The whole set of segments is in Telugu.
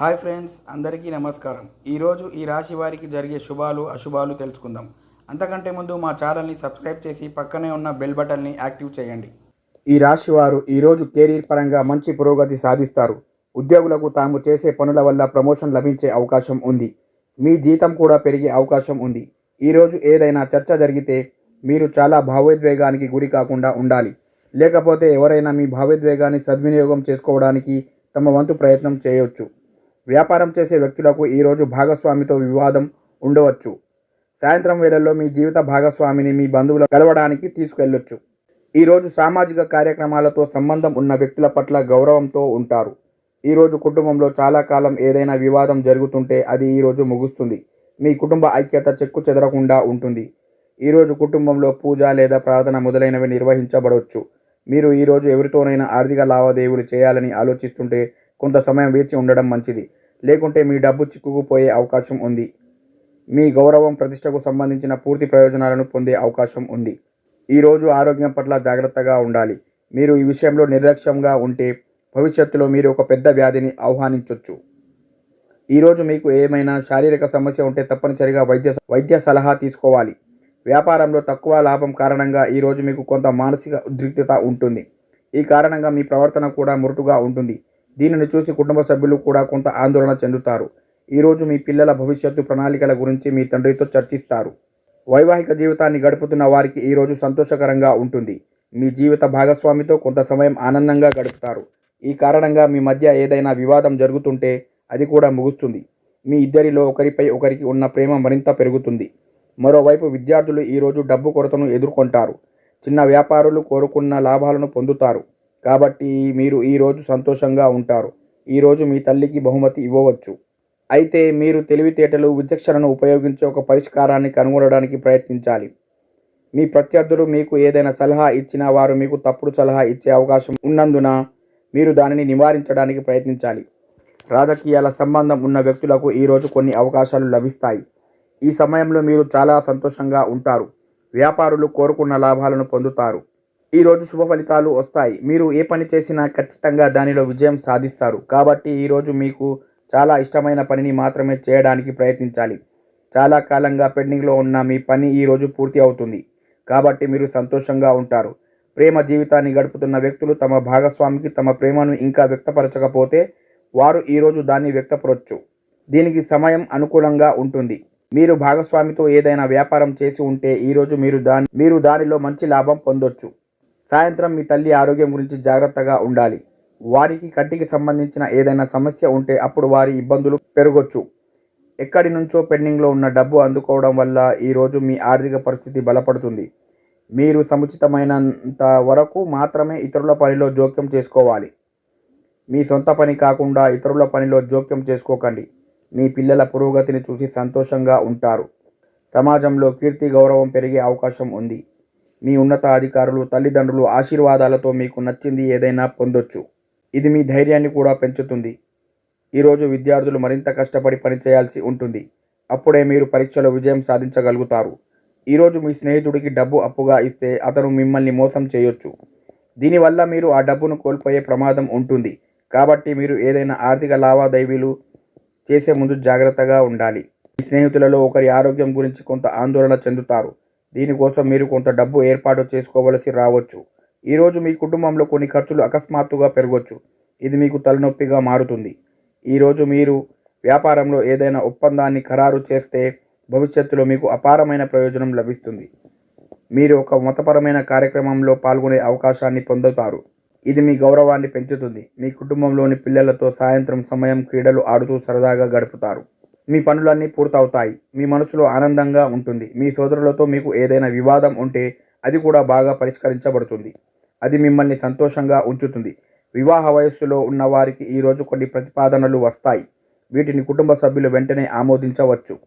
హాయ్ ఫ్రెండ్స్ అందరికీ నమస్కారం. ఈరోజు ఈ రాశి వారికి జరిగే శుభాలు అశుభాలు తెలుసుకుందాం. అంతకంటే ముందు మా ఛానల్ని సబ్స్క్రైబ్ చేసి పక్కనే ఉన్న బెల్ బటన్ని యాక్టివ్ చేయండి. ఈ రాశి వారు ఈరోజు కెరీర్ పరంగా మంచి పురోగతి సాధిస్తారు. ఉద్యోగులకు తాము చేసే పనుల వల్ల ప్రమోషన్ లభించే అవకాశం ఉంది. మీ జీతం కూడా పెరిగే అవకాశం ఉంది. ఈరోజు ఏదైనా చర్చ జరిగితే మీరు చాలా భావోద్వేగానికి గురి కాకుండా ఉండాలి. లేకపోతే ఎవరైనా మీ భావోద్వేగాన్ని సద్వినియోగం చేసుకోవడానికి తమ వంతు ప్రయత్నం చేయవచ్చు వ్యాపారం చేసే వ్యక్తులకు ఈరోజు భాగస్వామితో వివాదం ఉండవచ్చు. సాయంత్రం వేళల్లో మీ జీవిత భాగస్వామిని మీ బంధువులు కలవడానికి తీసుకెళ్ళొచ్చు ఈరోజు సామాజిక కార్యక్రమాలతో సంబంధం ఉన్న వ్యక్తుల పట్ల గౌరవంతో ఉంటారు. ఈరోజు కుటుంబంలో చాలా కాలం ఏదైనా వివాదం జరుగుతుంటే అది ఈరోజు ముగుస్తుంది. మీ కుటుంబ ఐక్యత చెక్కు చెదరకుండా ఉంటుంది. ఈరోజు కుటుంబంలో పూజ లేదా ప్రార్థన మొదలైనవి నిర్వహించబడవచ్చు. మీరు ఈరోజు ఎవరితోనైనా ఆర్థిక లావాదేవీలు చేయాలని ఆలోచిస్తుంటే కొంత సమయం వేచి ఉండడం మంచిది. లేకుంటే మీ డబ్బు చిక్కుకుపోయే అవకాశం ఉంది. మీ గౌరవం ప్రతిష్టకు సంబంధించిన పూర్తి ప్రయోజనాలను పొందే అవకాశం ఉంది. ఈరోజు ఆరోగ్యం పట్ల జాగ్రత్తగా ఉండాలి. మీరు ఈ విషయంలో నిర్లక్ష్యంగా ఉంటే భవిష్యత్తులో మీరు ఒక పెద్ద వ్యాధిని ఆహ్వానించవచ్చు ఈరోజు మీకు ఏమైనా శారీరక సమస్య ఉంటే తప్పనిసరిగా వైద్య వైద్య సలహా తీసుకోవాలి. వ్యాపారంలో తక్కువ లాభం కారణంగా ఈరోజు మీకు కొంత మానసిక ఉద్రిక్తత ఉంటుంది. ఈ కారణంగా మీ ప్రవర్తన కూడా మురుటుగా ఉంటుంది. దీనిని చూసి కుటుంబ సభ్యులు కూడా కొంత ఆందోళన చెందుతారు. ఈరోజు మీ పిల్లల భవిష్యత్తు ప్రణాళికల గురించి మీ తండ్రితో చర్చిస్తారు. వైవాహిక జీవితాన్ని గడుపుతున్న వారికి ఈరోజు సంతోషకరంగా ఉంటుంది. మీ జీవిత భాగస్వామితో కొంత సమయం ఆనందంగా గడుపుతారు. ఈ కారణంగా మీ మధ్య ఏదైనా వివాదం జరుగుతుంటే అది కూడా ముగుస్తుంది. మీ ఇద్దరిలో ఒకరిపై ఒకరికి ఉన్న ప్రేమ మరింత పెరుగుతుంది. మరోవైపు విద్యార్థులు ఈరోజు డబ్బు కొరతను ఎదుర్కొంటారు. చిన్న వ్యాపారులు కోరుకున్న లాభాలను పొందుతారు. కాబట్టి మీరు ఈరోజు సంతోషంగా ఉంటారు. ఈరోజు మీ తల్లికి బహుమతి ఇవ్వవచ్చు. అయితే మీరు తెలివితేటలు విచక్షణను ఉపయోగించి ఒక పరిష్కారాన్ని కనుగొనడానికి ప్రయత్నించాలి. మీ ప్రత్యర్థులు మీకు ఏదైనా సలహా ఇచ్చినా వారు మీకు తప్పుడు సలహా ఇచ్చే అవకాశం ఉన్నందున మీరు దానిని నివారించడానికి ప్రయత్నించాలి. రాజకీయాల సంబంధం ఉన్న వ్యక్తులకు ఈరోజు కొన్ని అవకాశాలు లభిస్తాయి. ఈ సమయంలో మీరు చాలా సంతోషంగా ఉంటారు. వ్యాపారులు కోరుకున్న లాభాలను పొందుతారు. ఈరోజు శుభ ఫలితాలు వస్తాయి. మీరు ఏ పని చేసినా ఖచ్చితంగా దానిలో విజయం సాధిస్తారు. కాబట్టి ఈరోజు మీకు చాలా ఇష్టమైన పనిని మాత్రమే చేయడానికి ప్రయత్నించాలి. చాలా కాలంగా పెండింగ్లో ఉన్న మీ పని ఈరోజు పూర్తి అవుతుంది. కాబట్టి మీరు సంతోషంగా ఉంటారు. ప్రేమ జీవితాన్ని గడుపుతున్న వ్యక్తులు తమ భాగస్వామికి తమ ప్రేమను ఇంకా వ్యక్తపరచకపోతే వారు ఈరోజు దాన్ని వ్యక్తపరచు దీనికి సమయం అనుకూలంగా ఉంటుంది. మీరు భాగస్వామితో ఏదైనా వ్యాపారం చేసి ఉంటే ఈరోజు మీరు దాని మీరు దానిలో మంచి లాభం పొందొచ్చు. సాయంత్రం మీ తల్లి ఆరోగ్యం గురించి జాగ్రత్తగా ఉండాలి. వారికి కంటికి సంబంధించిన ఏదైనా సమస్య ఉంటే అప్పుడు వారి ఇబ్బందులు పెరగొచ్చు. ఎక్కడి నుంచో పెండింగ్లో ఉన్న డబ్బు అందుకోవడం వల్ల ఈరోజు మీ ఆర్థిక పరిస్థితి బలపడుతుంది. మీరు సముచితమైనంత వరకు మాత్రమే ఇతరుల పనిలో జోక్యం చేసుకోవాలి. మీ సొంత పని కాకుండా ఇతరుల పనిలో జోక్యం చేసుకోకండి. మీ పిల్లల పురోగతిని చూసి సంతోషంగా ఉంటారు. సమాజంలో కీర్తి గౌరవం పెరిగే అవకాశం ఉంది. మీ ఉన్నతాధికారులు తల్లిదండ్రులు ఆశీర్వాదాలతో మీకు నచ్చింది ఏదైనా పొందొచ్చు. ఇది మీ ధైర్యాన్ని కూడా పెంచుతుంది. ఈరోజు విద్యార్థులు మరింత కష్టపడి పనిచేయాల్సి ఉంటుంది. అప్పుడే మీరు పరీక్షలో విజయం సాధించగలుగుతారు. ఈరోజు మీ స్నేహితుడికి డబ్బు అప్పుగా ఇస్తే అతను మిమ్మల్ని మోసం చేయొచ్చు. దీనివల్ల మీరు ఆ డబ్బును కోల్పోయే ప్రమాదం ఉంటుంది. కాబట్టి మీరు ఏదైనా ఆర్థిక లావాదేవీలు చేసే ముందు జాగ్రత్తగా ఉండాలి. మీ స్నేహితులలో ఒకరి ఆరోగ్యం గురించి కొంత ఆందోళన చెందుతారు. దీనికోసం మీరు కొంత డబ్బు ఏర్పాటు చేసుకోవలసి రావచ్చు. ఈరోజు మీ కుటుంబంలో కొన్ని ఖర్చులు అకస్మాత్తుగా పెరగవచ్చు ఇది మీకు తలనొప్పిగా మారుతుంది. ఈరోజు మీరు వ్యాపారంలో ఏదైనా ఒప్పందాన్ని ఖరారు చేస్తే భవిష్యత్తులో మీకు అపారమైన ప్రయోజనం లభిస్తుంది. మీరు ఒక మతపరమైన కార్యక్రమంలో పాల్గొనే అవకాశాన్ని పొందుతారు. ఇది మీ గౌరవాన్ని పెంచుతుంది. మీ కుటుంబంలోని పిల్లలతో సాయంత్రం సమయం క్రీడలు ఆడుతూ సరదాగా గడుపుతారు. మీ పనులన్నీ పూర్తవుతాయి. మీ మనసులో ఆనందంగా ఉంటుంది. మీ సోదరులతో మీకు ఏదైనా వివాదం ఉంటే అది కూడా బాగా పరిష్కరించబడుతుంది. అది మిమ్మల్ని సంతోషంగా ఉంచుతుంది. వివాహ వయస్సులో ఉన్న వారికి ఈరోజు కొన్ని ప్రతిపాదనలు వస్తాయి. వీటిని కుటుంబ సభ్యులు వెంటనే ఆమోదించవచ్చు.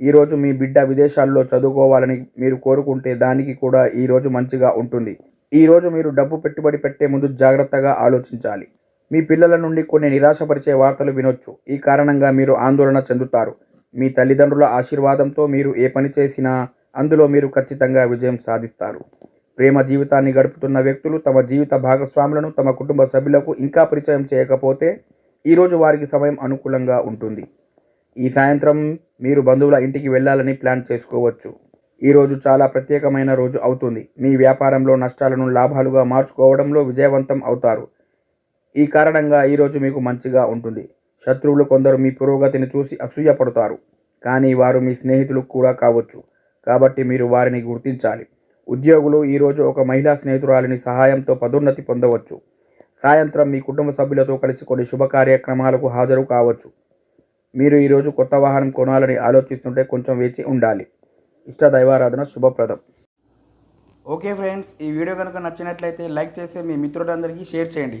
ఈరోజు మీ బిడ్డ విదేశాల్లో చదువుకోవాలని మీరు కోరుకుంటే దానికి కూడా ఈరోజు మంచిగా ఉంటుంది. ఈరోజు మీరు డబ్బు పెట్టుబడి పెట్టే ముందు జాగ్రత్తగా ఆలోచించాలి. మీ పిల్లల నుండి కొన్ని నిరాశపరిచే వార్తలు వినొచ్చు. ఈ కారణంగా మీరు ఆందోళన చెందుతారు. మీ తల్లిదండ్రుల ఆశీర్వాదంతో మీరు ఏ పని చేసినా అందులో మీరు ఖచ్చితంగా విజయం సాధిస్తారు. ప్రేమ జీవితాన్ని గడుపుతున్న వ్యక్తులు తమ జీవిత భాగస్వాములను తమ కుటుంబ సభ్యులకు ఇంకా పరిచయం చేయకపోతే ఈరోజు వారికి సమయం అనుకూలంగా ఉంటుంది. ఈ సాయంత్రం మీరు బంధువుల ఇంటికి వెళ్ళాలని ప్లాన్ చేసుకోవచ్చు. ఈరోజు చాలా ప్రత్యేకమైన రోజు అవుతుంది. మీ వ్యాపారంలో నష్టాలను లాభాలుగా మార్చుకోవడంలో విజయవంతం అవుతారు. ఈ కారణంగా ఈరోజు మీకు మంచిగా ఉంటుంది. శత్రువులు కొందరు మీ పురోగతిని చూసి అసూయపడతారు. కానీ వారు మీ స్నేహితులు కూడా కావచ్చు. కాబట్టి మీరు వారిని గుర్తించాలి. ఉద్యోగులు ఈరోజు ఒక మహిళా స్నేహితురాలిని సహాయంతో పదోన్నతి పొందవచ్చు. సాయంత్రం మీ కుటుంబ సభ్యులతో కలిసి కొన్ని శుభ కార్యక్రమాలకు హాజరు కావచ్చు. మీరు ఈరోజు కొత్త వాహనం కొనాలని ఆలోచిస్తుంటే కొంచెం వేచి ఉండాలి. ఇష్ట దైవారాధన శుభప్రదం. ఓకే ఫ్రెండ్స్ ఈ వీడియో కనుక నచ్చినట్లయితే లైక్ చేసి మీ మిత్రులందరికీ షేర్ చేయండి.